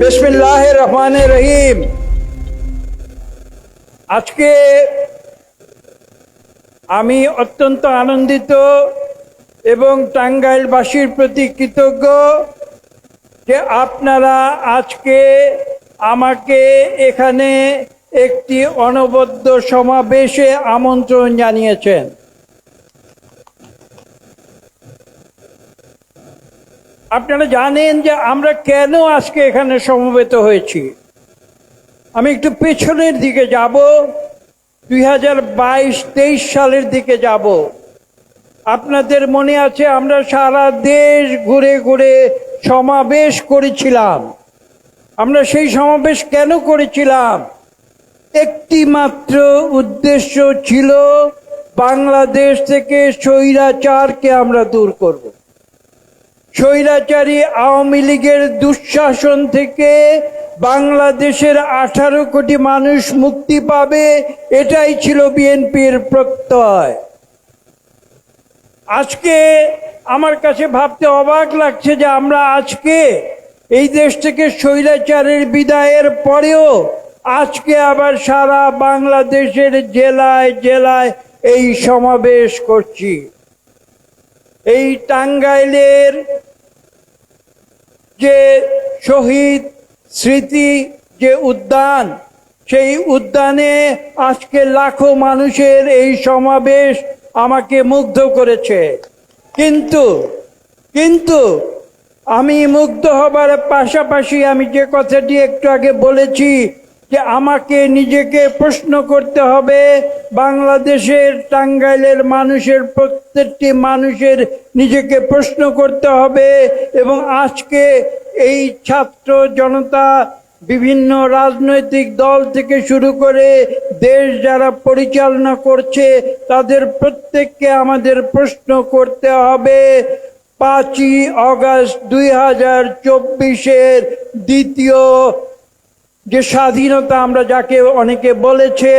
বিসমিল্লাহ রহমান রহিম আজকে আমি অত্যন্ত আনন্দিত এবং টাঙ্গাইলবাসীর প্রতি কৃতজ্ঞ যে আপনারা আজকে আমাকে এখানে একটি অনবদ্য সমাবেশে আমন্ত্রণ জানিয়েছেন। আপনারা জানেন যে আমরা কেন আজকে এখানে সমবেত হয়েছি? আমি একটু পেছনের দিকে যাব, দুই হাজার বাইশ, তেইশ সালের দিকে যাব। আপনাদের মনে আছে আমরা সারা দেশ ঘুরে ঘুরে সমাবেশ করেছিলাম। আমরা সেই সমাবেশ কেন করেছিলাম? একটি মাত্র উদ্দেশ্য ছিল বাংলাদেশ থেকে স্বৈরাচারকে আমরা দূর করব। স্বৈরাচারী আওয়ামী লীগের দুঃশাসন থেকে বাংলাদেশের আঠারো কোটি মানুষ মুক্তি পাবে, এটাই ছিল বিএনপির প্রত্যয়। আজকে আমার কাছে ভাবতে অবাক লাগছে যে আমরা আজকে এই দেশ থেকে স্বৈরাচারের বিদায়ের পরেও আজকে আবার সারা বাংলাদেশের জেলায় জেলায় এই সমাবেশ করছি। এই টাঙ্গাইলের যে শহীদ স্মৃতি, যে উদ্যান, সেই উদ্যানে আজকে লাখো মানুষের এই সমাবেশ আমাকে মুগ্ধ করেছে। কিন্তু কিন্তু আমি মুগ্ধ হবার পাশাপাশি আমি যে কথাটি একটু আগে বলেছি যে আমাকে নিজেকে প্রশ্ন করতে হবে, বাংলাদেশের টাঙ্গাইলের মানুষের প্রত্যেকটি মানুষের নিজেকে প্রশ্ন করতে হবে এবং আজকে এই ছাত্র জনতা বিভিন্ন রাজনৈতিক দল থেকে শুরু করে দেশ যারা পরিচালনা করছে, তাদের প্রত্যেককে আমাদের প্রশ্ন করতে হবে। পাঁচই অগস্ট দুই হাজার চব্বিশের দ্বিতীয় যে স্বাধীনতা আমরা যাকে অনেকে বলেছে,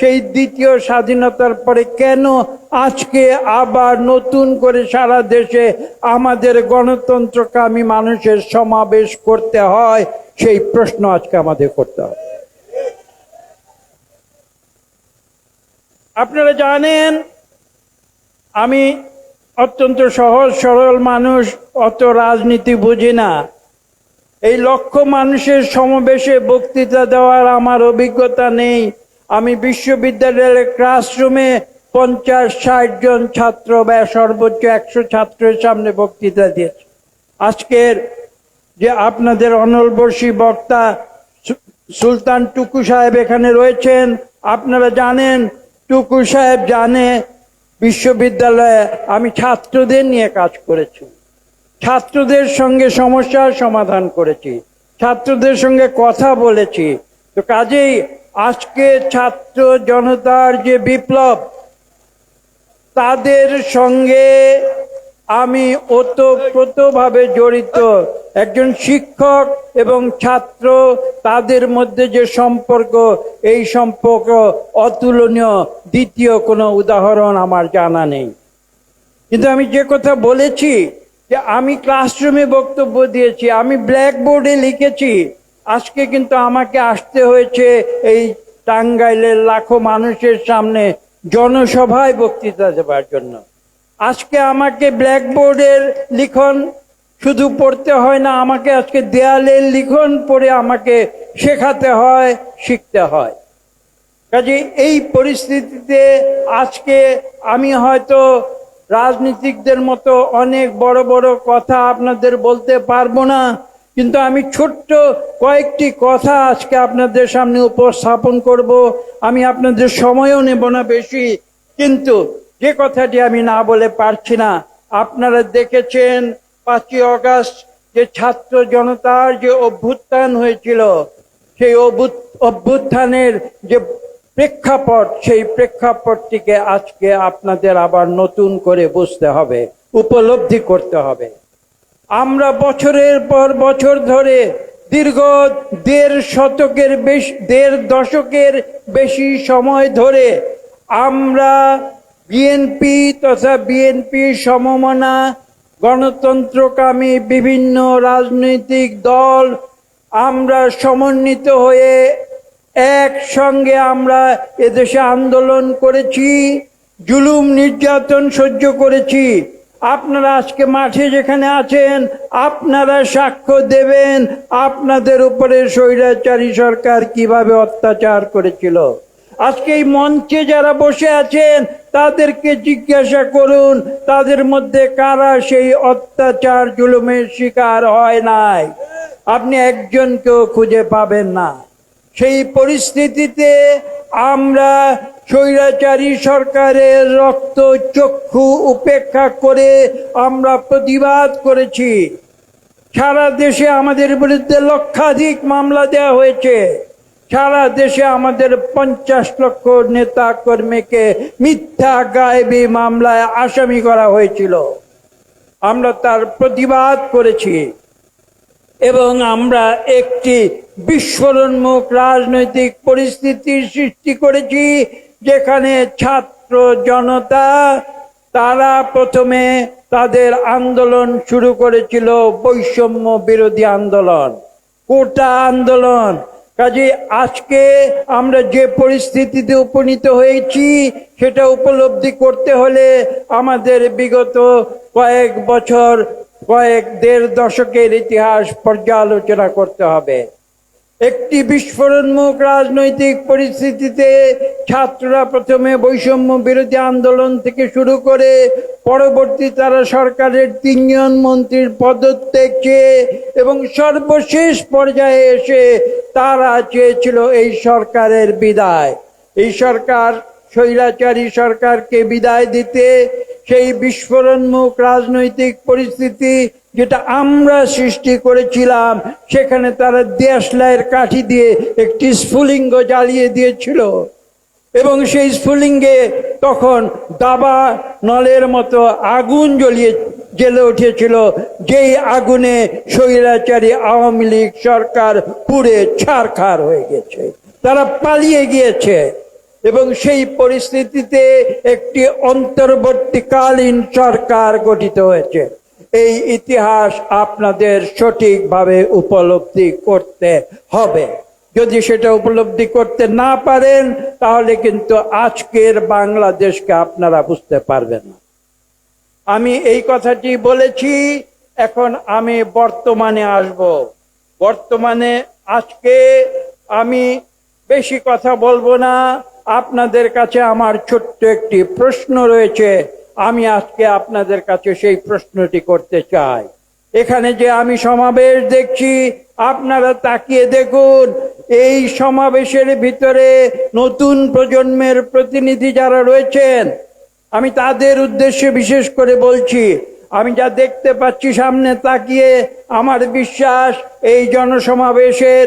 সেই দ্বিতীয় স্বাধীনতার পরে কেন আজকে আবার নতুন করে সারা দেশে আমাদের গণতন্ত্রকামী মানুষের সমাবেশ করতে হয়? সেই প্রশ্ন আজকে আমাদের করতে হবে। আপনারা জানেন, আমি অত্যন্ত সহজ সরল মানুষ, অত রাজনীতি বুঝি না। এই লক্ষ মানুষের সমাবেশে বক্তৃতা দেওয়ার আমার অভিজ্ঞতা নেই। আমি বিশ্ববিদ্যালয়ের ক্লাসরুমে পঞ্চাশ ষাট জন ছাত্র বা সর্বোচ্চ একশো ছাত্রের সামনে বক্তৃতা দিয়েছি। আজকের যে আপনাদের অনলবর্ষী বক্তা সুলতান টুকু সাহেব এখানে রয়েছেন, আপনারা জানেন, টুকু সাহেব জানে বিশ্ববিদ্যালয়ে আমি ছাত্রদের নিয়ে কাজ করেছি। ছাত্রদের সঙ্গে সমস্যার সমাধান করেছি। ছাত্রদের সঙ্গে কথা বলেছি। তো কাজেই আজকে ছাত্র জনতার যে বিপ্লব, তাদের সঙ্গে আমি ওতপ্রোতভাবে জড়িত। একজন শিক্ষক এবং ছাত্র, তাদের মধ্যে যে সম্পর্ক, এই সম্পর্ক অতুলনীয়। দ্বিতীয় কোনো উদাহরণ আমার জানা নেই। কিন্তু আমি যে কথা বলেছি যে আমি ক্লাসরুমে বক্তব্য দিয়েছি, আমি ব্ল্যাকবোর্ডে লিখেছি। আজকে কিন্তু আমাকে আসতে হয়েছে এই টাঙ্গাইলের লাখো মানুষের সামনে জনসভায় বক্তৃতা দেওয়ার জন্য। আজকে আমাকে ব্ল্যাকবোর্ডের লিখন শুধু পড়তে হয় না, আমাকে আজকে দেয়ালের লিখন পড়ে আমাকে শেখাতে হয়, শিখতে হয়। কাজে এই পরিস্থিতিতে আজকে আমি হয়তো রাজনীতিকদের মতো অনেক বড় বড় কথা আপনাদের বলতে পারব না, কিন্তু আমি ছোট্ট কয়েকটি কথা আজকে আপনাদের সামনে উপস্থাপন করব। আমি আপনাদের সময়ও নেব না বেশি, কিন্তু যে কথাটি আমি না বলে পারছি না, আপনারা দেখেছেন পাঁচই অগাস্ট যে ছাত্র জনতার যে অভ্যুত্থান হয়েছিল, সেই অভ্যুত- অভ্যুত্থানের যে প্রেক্ষাপট, সেই প্রেক্ষাপটটিকে আজকে আপনাদের আবার নতুন করে বুঝতে হবে, উপলব্ধি করতে হবে। আমরা বছরের পর বছর ধরে দীর্ঘ দেড় শতকের বেশ, দেড় দশকের বেশি সময় ধরে আমরা বিএনপি তথা বিএনপি সমমনা, গণতন্ত্রকামী বিভিন্ন রাজনৈতিক দল, আমরা সমন্বিত হয়ে একসঙ্গে আমরা এদেশে আন্দোলন করেছি, জুলুম নির্যাতন সহ্য করেছি। আপনারা আজকে মাঠে যেখানে আছেন, আপনারা সাক্ষ্য দেবেন আপনাদের উপরে স্বৈরাচারী সরকার কীভাবে অত্যাচার করেছিল। আজকে এই মঞ্চে যারা বসে আছেন, তাদেরকে জিজ্ঞাসা করুন, তাদের মধ্যে কারা সেই অত্যাচার, জুলুমের শিকার হয় নাই? আপনি একজনকেও খুঁজে পাবেন না। সেই পরিস্থিতিতে আমরা স্বৈরাচারী সরকারের রক্ত চক্ষু উপেক্ষা করে আমরা প্রতিবাদ করেছি। সারা দেশে আমাদের বিরুদ্ধে লক্ষাধিক মামলা দেওয়া হয়েছে। সারা দেশে আমাদের পঞ্চাশ লক্ষ নেতা কর্মীকে মিথ্যা গায়েবী মামলায় আসামি করা হয়েছিল। আমরা তার প্রতিবাদ করেছি। এবং আমরা একটি বিস্ফোরণমুখ রাজনৈতিক পরিস্থিতির সৃষ্টি করেছি, যেখানে ছাত্র জনতা, তারা প্রথমে তাদের আন্দোলন শুরু করেছিল বৈষম্য বিরোধী আন্দোলন, কোটা আন্দোলন। কাজে আজকে আমরা যে পরিস্থিতিতে উপনীত হয়েছি, সেটা উপলব্ধি করতে হলে আমাদের বিগত কয়েক বছর, কয়েক দেড় দশকের ইতিহাস পর্যালোচনা করতে হবে। একটি বিস্ফোরণমুখ রাজনৈতিক পরিস্থিতিতে ছাত্ররা প্রথমে বৈষম্য বিরোধী আন্দোলন থেকে শুরু করে পরবর্তী তারা সরকারের তিনজন মন্ত্রীর পদত্যাগ চেয়ে এবং সর্বশেষ পর্যায়ে এসে তারা চেয়েছিল এই সরকারের বিদায়। এই সরকার, স্বৈরাচারী সরকারকে বিদায় দিতে সেই বিস্ফোরণমুখ রাজনৈতিক পরিস্থিতি যেটা আমরা সৃষ্টি করেছিলাম, সেখানে তারা দেশলাইয়ের কাঠি দিয়ে একটি স্ফুলিঙ্গ জ্বালিয়ে দিয়েছিল। এবং সেই স্ফুলিঙ্গে তখন দাবা নলের মতো আগুন জ্বলিয়ে জেলে উঠেছিল, যেই আগুনে স্বৈরাচারী আওয়ামী লীগ সরকার পুড়ে ছারখার হয়ে গেছে। তারা পালিয়ে গিয়েছে। এবং সেই পরিস্থিতিতে একটি অন্তর্বর্তীকালীন সরকার গঠিত হয়েছে। এই ইতিহাস আপনাদের সঠিকভাবে উপলব্ধি করতে হবে। যদি সেটা উপলব্ধি করতে না পারেন, তাহলে কিন্তু আজকের বাংলাদেশকে আপনারা বুঝতে পারবেন না। আমি এই কথাটি বলেছি, এখন আমি বর্তমানে আসব। বর্তমানে আজকে আমি বেশি কথা বলব না। আপনাদের কাছে আমার ছোট্ট একটি প্রশ্ন রয়েছে আমি আজকে আপনাদের কাছে সেই প্রশ্নটি করতে চাই। এখানে যে আমি সমাবেশ দেখছি, আপনারা তাকিয়ে দেখুন, এই সমাবেশের ভিতরে নতুন প্রজন্মের প্রতিনিধি যারা রয়েছেন, আমি তাদের উদ্দেশ্যে বিশেষ করে বলছি, আমি যা দেখতে পাচ্ছি সামনে তাকিয়ে, আমার বিশ্বাস এই জনসমাবেশের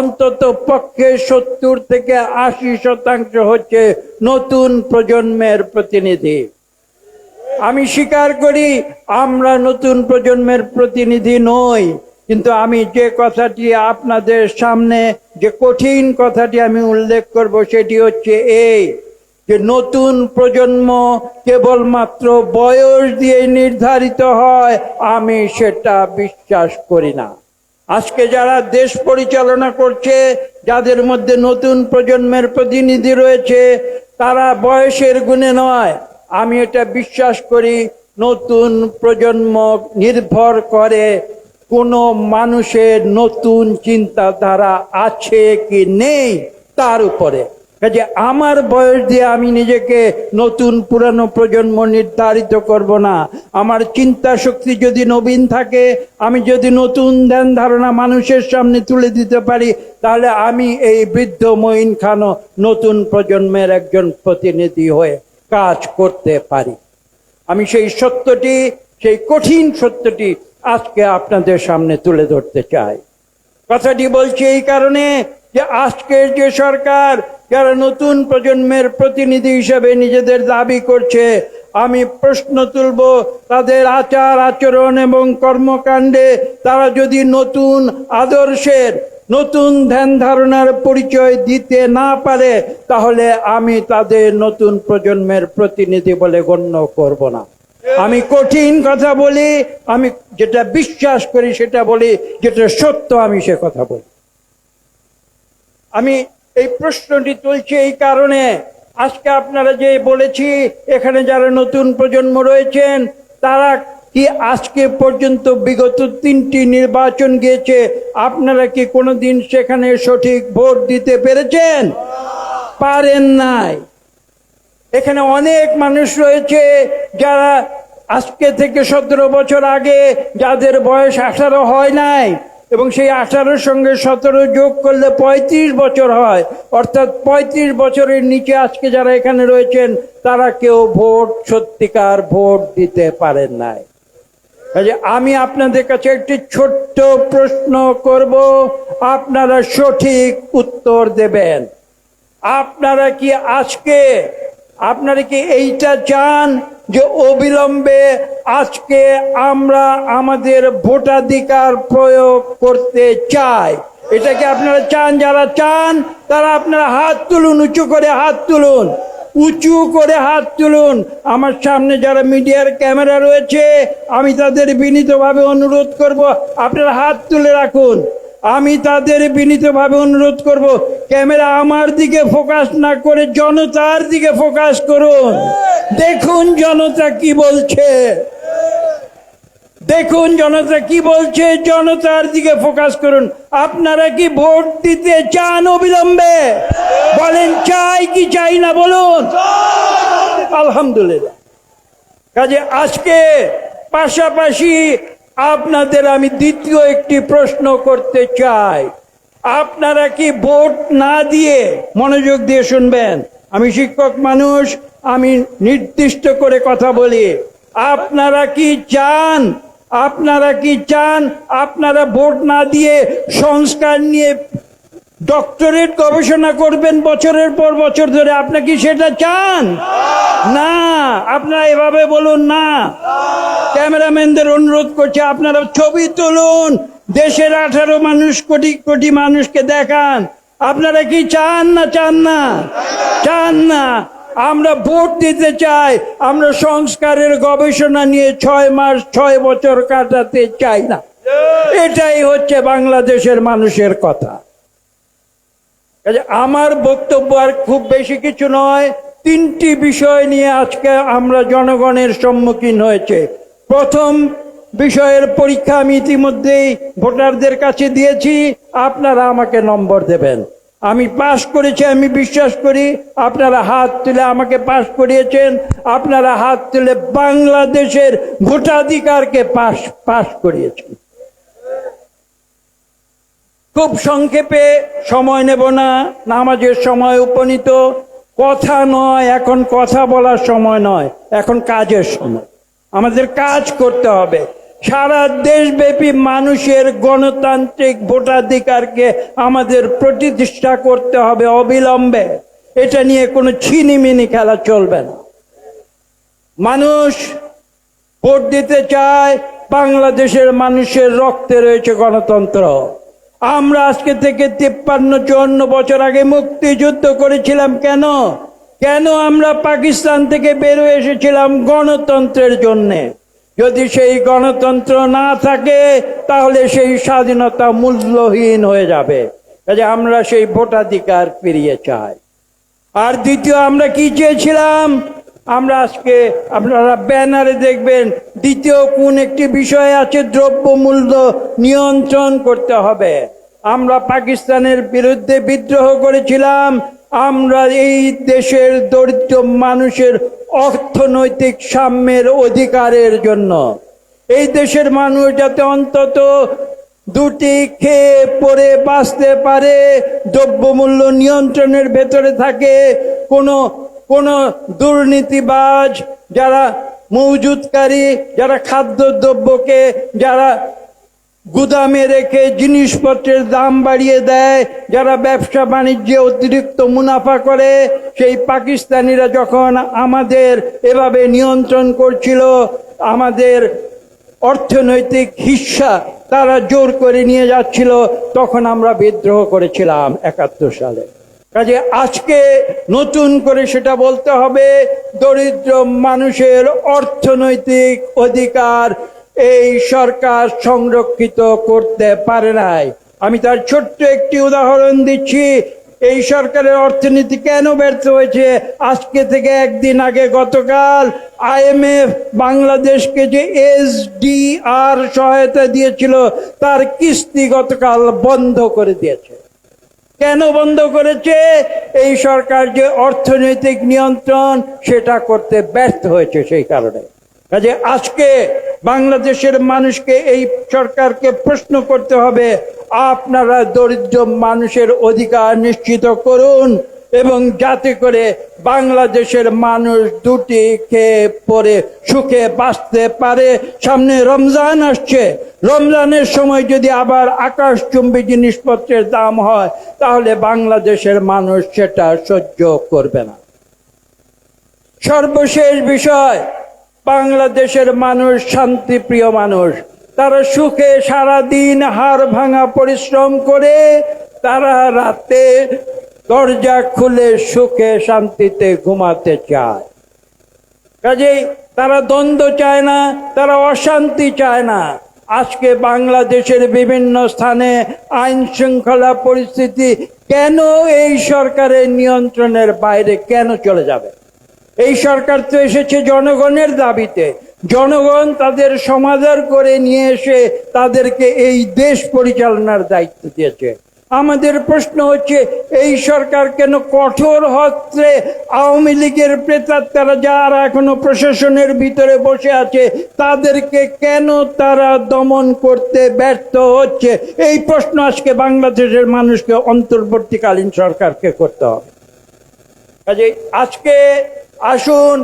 অন্তত পক্ষে সত্তর থেকে আশি শতাংশ হচ্ছে নতুন প্রজন্মের প্রতিনিধি। আমি স্বীকার করি, আমরা নতুন প্রজন্মের প্রতিনিধি নই, কিন্তু আমি যে কথাটি আপনাদের সামনে, যে কঠিন কথাটি আমি উল্লেখ করব সেটি হচ্ছে এই, যে নতুন প্রজন্ম কেবলমাত্র বয়স দিয়ে নির্ধারিত হয়, আমি সেটা বিশ্বাস করি না। আজকে যারা দেশ পরিচালনা করছে, যাদের মধ্যে নতুন প্রজন্মের প্রতিনিধি রয়েছে, তারা বয়সের গুণে নয়। আমি এটা বিশ্বাস করি, নতুন প্রজন্ম নির্ভর করে কোনো মানুষের নতুন চিন্তাধারা আছে কি নেই তার উপরে। কাজে আমার বয়স দিয়ে আমি নিজেকে নতুন পুরানো প্রজন্ম নির্ধারিত করব না। আমার চিন্তা শক্তি যদি নবীন থাকে, আমি যদি নতুন ধ্যান ধারণা মানুষের সামনে তুলে দিতে পারি, তাহলে আমি এই বৃদ্ধ মঈন খানও নতুন প্রজন্মের একজন প্রতিনিধি হয়ে কাজ করতে পারি। আমি সেই সত্যটি, সেই কঠিন সত্যটি আজকে আপনাদের সামনে তুলে ধরতে চাই। কথাটি বলছি এই কারণে যে আজকের যে সরকার যারা নতুন প্রজন্মের প্রতিনিধি হিসেবে নিজেদের দাবি করছে, আমি প্রশ্ন তুলব, তাদের আচার, আচরণ এবং কর্মকাণ্ডে তারা যদি নতুন আদর্শের, নতুন ধ্যান ধারণার পরিচয় দিতে না পারে, তাহলে আমি তাদের নতুন প্রজন্মের প্রতিনিধি বলে গণ্য করব না। আমি কঠিন কথা বলি, আমি যেটা বিশ্বাস করি সেটা বলি, যেটা সত্য আমি সে কথা বলি। আমি এই প্রশ্নটি তুলছি এই কারণে। আজকে আপনারা যে বলেছি, এখানে যারা নতুন প্রজন্ম রয়েছেন, তারা কি আজকে পর্যন্ত বিগত তিনটি নির্বাচন গিয়েছে, আপনারা কি কোনোদিন সেখানে সঠিক ভোট দিতে পেরেছেন? পারেন নাই। এখানে অনেক মানুষ রয়েছে যারা আজকে থেকে সতেরো বছর আগে যাদের বয়স আঠারো হয় নাই এবং সেই আঠারোর সঙ্গে সতেরো যোগ করলে পঁয়ত্রিশ বছর হয়। অর্থাৎ পঁয়ত্রিশ বছরের নিচে আজকে যারা এখানে রয়েছেন, তারা কেউ ভোট, সত্যিকার ভোট দিতে পারেন নাই। কাজে আমি আপনাদের কাছে একটি ছোট্ট প্রশ্ন করব। আপনারা সঠিক উত্তর দেবেন। আপনারা কি আজকে আপনারা কি এইটা চান যে অবিলম্বে আজকে আমরা আমাদের ভোটাধিকার প্রয়োগ করতে চাই? এটা কি আপনারা চান? যারা চান, তারা আপনারা হাত তুলুন, উঁচু করে হাত তুলুন। উঁচু করে হাত তুলুন। আমার সামনে যারা মিডিয়ার ক্যামেরা রয়েছে, আমি তাদের বিনীতভাবে অনুরোধ করব, আপনারা হাত তুলে রাখুন। আমি তাদের বিনীতভাবে অনুরোধ করব, ক্যামেরা আমার দিকে ফোকাস না করে জনতার দিকে ফোকাস করুন। দেখুন জনতা কি বলছে। দেখুন জনতা কি বলছে, জনতার দিকে ফোকাস করুন। আপনারা কি ভোট দিতে চান অবিলম্বে? বলেন, চাই কি চাই না বলুন? আলহামদুলিল্লাহ। কাজে আজকে পাশাপাশি আপনাদের আমি দ্বিতীয় একটি প্রশ্ন করতে চাই। আপনারা কি ভোট না দিয়ে মনোযোগ দিয়ে শুনবেন? আমি শিক্ষক মানুষ, আমি নির্দিষ্ট করে কথা বলি। আপনারা কি চান? আপনারা কি চান আপনারা ভোট না দিয়ে সংস্কার নিয়ে ডক্টরেট গবেষণা করবেন বছরের পর বছর ধরে। আপনি কি সেটা চান? না। আপনারা এভাবে বলুন না। ক্যামেরাম্যানদের অনুরোধ করছে, আপনারা ছবি তুলুন। দেশের আঠারো মানুষ, কোটি কোটি মানুষকে দেখান। আপনারা কি চান না চান না? চান না। আমরা ভোট দিতে চাই। আমরা সংস্কারের গবেষণা নিয়ে ছয় মাস, ছয় বছর কাটাতে চাই না। এটাই হচ্ছে বাংলাদেশের মানুষের কথা। আমার বক্তব্য আর খুব বেশি কিছু নয়, তিনটি বিষয় নিয়ে আজকে আমরা জনগণের সম্মুখীন হয়েছে। প্রথম বিষয়ের পরীক্ষা আমি ইতিমধ্যেই ভোটারদের কাছে দিয়েছি, আপনারা আমাকে নম্বর দেবেন। আমি পাশ করেছি, আমি বিশ্বাস করি, আপনারা হাত তুলে আমাকে পাশ করিয়েছেন, আপনারা হাত তুলে বাংলাদেশের ভোটাধিকারকে পাশ পাশ করিয়েছেন। খুব সংক্ষেপে সময় নেব না, নামাজের সময় উপনীত। কথা নয়, এখন কথা বলার সময় নয়, এখন কাজের সময়। আমাদের কাজ করতে হবে। সারা দেশব্যাপী মানুষের গণতান্ত্রিক ভোটাধিকারকে আমাদের প্রতিষ্ঠা করতে হবে অবিলম্বে। এটা নিয়ে কোনো ছিনিমিনি খেলা চলবে না। মানুষ ভোট দিতে চায়, বাংলাদেশের মানুষের রক্তে রয়েছে গণতন্ত্র। আমরা আজকে থেকে তিপ্পান্ন, চুয়ান্ন বছর আগে মুক্তিযুদ্ধ করেছিলাম কেন? কেন আমরা পাকিস্তান থেকে বেরোয় এসেছিলাম গণতন্ত্রের জন্যে? যদি সেই গণতন্ত্র না থাকে, তাহলে সেই স্বাধীনতা মূল্যহীন হয়ে যাবে। কাজে আমরা সেই ভোটাধিকার ফিরিয়ে চাই। আর দ্বিতীয়, আমরা কি চেয়েছিলাম? আমরা আজকে আপনারা ব্যানারে দেখবেন দ্বিতীয় কোন একটি বিষয় আছে দ্রব্যমূল্য নিয়ন্ত্রণ করতে হবে। আমরা পাকিস্তানের বিরুদ্ধে বিদ্রোহ করেছিলাম। আমরা এই দেশের দরিদ্র মানুষের অর্থনৈতিক সাম্যের অধিকারের জন্য। এই দেশের মানুষ যাতে অন্তত দুটি খেয়ে পরে বাঁচতে পারে, দ্রব্যমূল্য নিয়ন্ত্রণের ভেতরে থাকে, কোনো কোনো দুর্নীতিবাজ যারা মজুদকারী যারা খাদ্যদ্রব্যকে, যারা গুদামে রেখে জিনিসপত্রের দাম বাড়িয়ে দেয়, যারা ব্যবসা বাণিজ্যে অতিরিক্ত মুনাফা করে, সেই পাকিস্তানিরা যখন আমাদের এভাবে নিয়ন্ত্রণ করছিল, আমাদের অর্থনৈতিক হিস্সা তারা জোর করে নিয়ে যাচ্ছিল, তখন আমরা বিদ্রোহ করেছিলাম একাত্তর সালে। কাজে আজকে নতুন করে সেটা বলতে হবে, দরিদ্র মানুষের অর্থনৈতিক অধিকার এই সরকার সংরক্ষিত করতে পারে নাই। আমি তার ছোট্ট একটি উদাহরণ দিচ্ছি, এই সরকারের অর্থনীতি কেন ব্যর্থ হয়েছে? আজকে থেকে একদিন আগে গতকাল আইএমএফ বাংলাদেশকে যে এসডিআর সহায়তা দিয়েছিল, তার কিস্তি গতকাল বন্ধ করে দিয়েছে। কেন বন্ধ করেছে? এই সরকার যে অর্থনৈতিক নিয়ন্ত্রণ, সেটা করতে ব্যর্থ হয়েছে সেই কারণে। কাজে আজকে বাংলাদেশের মানুষকে এই সরকারকে প্রশ্ন করতে হবে, আপনারা দরিদ্র মানুষের অধিকার নিশ্চিত করুন এবং যাতে করে বাংলাদেশের মানুষ দুটি খেয়ে পরে সুখে বাঁচতে পারে। সামনে রমজান আসছে। রমজানের সময় যদি আবার আকাশচুম্বী জিনিসপত্রের দাম হয়, তাহলে বাংলাদেশের মানুষ সেটা সহ্য করবে না। সর্বশেষ বিষয়, বাংলাদেশের মানুষ শান্তিপ্রিয় মানুষ। তারা সুখে সারা দিন হাড় ভাঙা পরিশ্রম করে, তারা রাতে দরজা খুলে সুখে শান্তিতে ঘুমাতে চায়। কাজেই তারা দ্বন্দ্ব চায় না, তারা অশান্তি চায় না। আজকে বাংলাদেশের বিভিন্ন স্থানে আইন শৃঙ্খলা পরিস্থিতি কেন এই সরকারের নিয়ন্ত্রণের বাইরে কেন চলে যাবে? এই সরকার তো এসেছে জনগণের দাবিতে। জনগণ তাদের সমাধান করে নিয়ে এসে তাদেরকে এই দেশ পরিচালনার দায়িত্ব দিয়েছে। আমাদের প্রশ্ন হচ্ছে, এই সরকার কেন কঠোর হস্তে আওয়ামী লীগের প্রেতাত্মারা যারা এখনও প্রশাসনের ভিতরে বসে আছে, তাদেরকে কেন তারা দমন করতে ব্যর্থ হচ্ছে? এই প্রশ্ন আজকে বাংলাদেশের মানুষকে অন্তর্বর্তীকালীন সরকারকে করতে হবে। কাজে আজকে আসুন,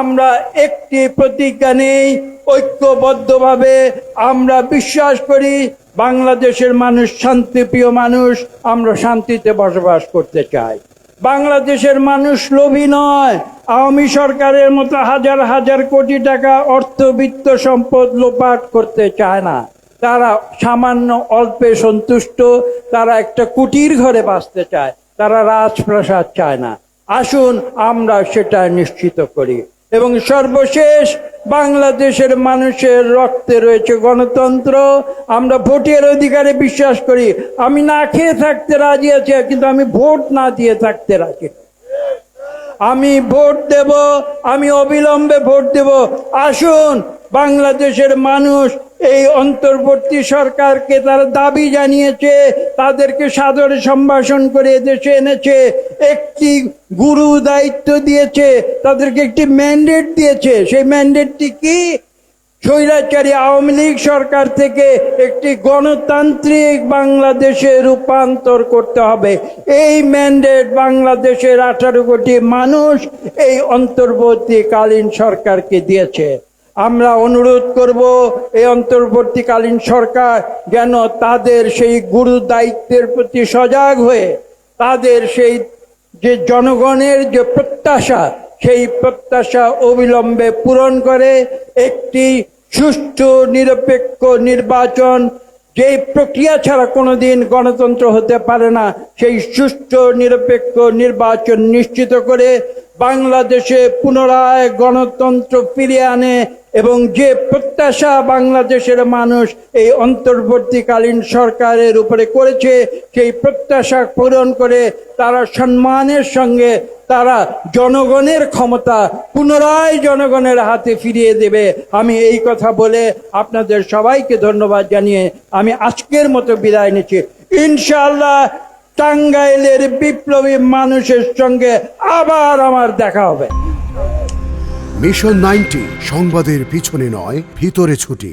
আমরা একটি প্রতিজ্ঞা নেই ঐক্যবদ্ধভাবে আমরা বিশ্বাস করি বাংলাদেশের মানুষ শান্তিপ্রিয় মানুষ, আমরা শান্তিতে বসবাস করতে চাই। বাংলাদেশের মানুষ লোভী নয়। আওয়ামী সরকারের মতো হাজার হাজার কোটি টাকা অর্থবিত্ত সম্পদ লোপাট করতে চায় না। তারা সামান্য অল্পে সন্তুষ্ট, তারা একটা কুটির ঘরে বাঁচতে চায়, তারা রাজপ্রাসাদ চায় না। আসুন আমরা সেটা নিশ্চিত করি। এবং সর্বশেষ বাংলাদেশের মানুষের রক্তে রয়েছে গণতন্ত্র আমরা ভোটের অধিকারে বিশ্বাস করি আমি না খেয়ে থাকতে রাজি আছি, কিন্তু আমি ভোট না দিয়ে থাকতে রাজি। আমি ভোট দেব, আমি অবিলম্বে ভোট দেব। আসুন, বাংলাদেশের মানুষ এই অন্তর্বর্তী সরকারকে তারা দাবি জানিয়েছে, তাদেরকে সাদরে সম্ভাষণ করে দেশে এনেছে, একটি গুরু দায়িত্ব দিয়েছে, তাদেরকে একটি ম্যান্ডেট দিয়েছে। সেই ম্যান্ডেটটি কি? স্বৈরাচারী আওয়ামী লীগ সরকার থেকে একটি গণতান্ত্রিক বাংলাদেশে রূপান্তর করতে হবে। এই ম্যান্ডেট বাংলাদেশের আঠারো কোটি মানুষ এই অন্তর্বর্তীকালীন সরকারকে দিয়েছে। আমরা অনুরোধ করব, এই অন্তর্বর্তীকালীন সরকার যেন তাদের সেই গুরু দায়িত্বের প্রতি সজাগ হয়ে, তাদের সেই যে জনগণের যে প্রত্যাশা সেই প্রত্যাশা অবিলম্বে পূরণ করে একটি সুষ্ঠু, নিরপেক্ষ নির্বাচন যে প্রক্রিয়া ছাড়া কোনোদিন গণতন্ত্র হতে পারে না, সেই সুষ্ঠু, নিরপেক্ষ নির্বাচন নিশ্চিত করে বাংলাদেশে পুনরায় গণতন্ত্র ফিরিয়ে আনে এবং যে প্রত্যাশা বাংলাদেশের মানুষ এই অন্তর্বর্তীকালীন সরকারের উপরে করেছে, সেই প্রত্যাশা পূরণ করে তারা সম্মানের সঙ্গে তারা জনগণের ক্ষমতা পুনরায় জনগণের হাতে ফিরিয়ে দেবে। আমি এই কথা বলে আপনাদের সবাইকে ধন্যবাদ জানিয়ে আমি আজকের মতো বিদায় নিচ্ছি। ইনশাল্লাহ টাঙ্গাইলের বিপ্লবী মানুষের সঙ্গে আবার আমার দেখা হবে। মিশন নাইনটি সংবাদের পিছনে নয়, ভিতরে ছুটি।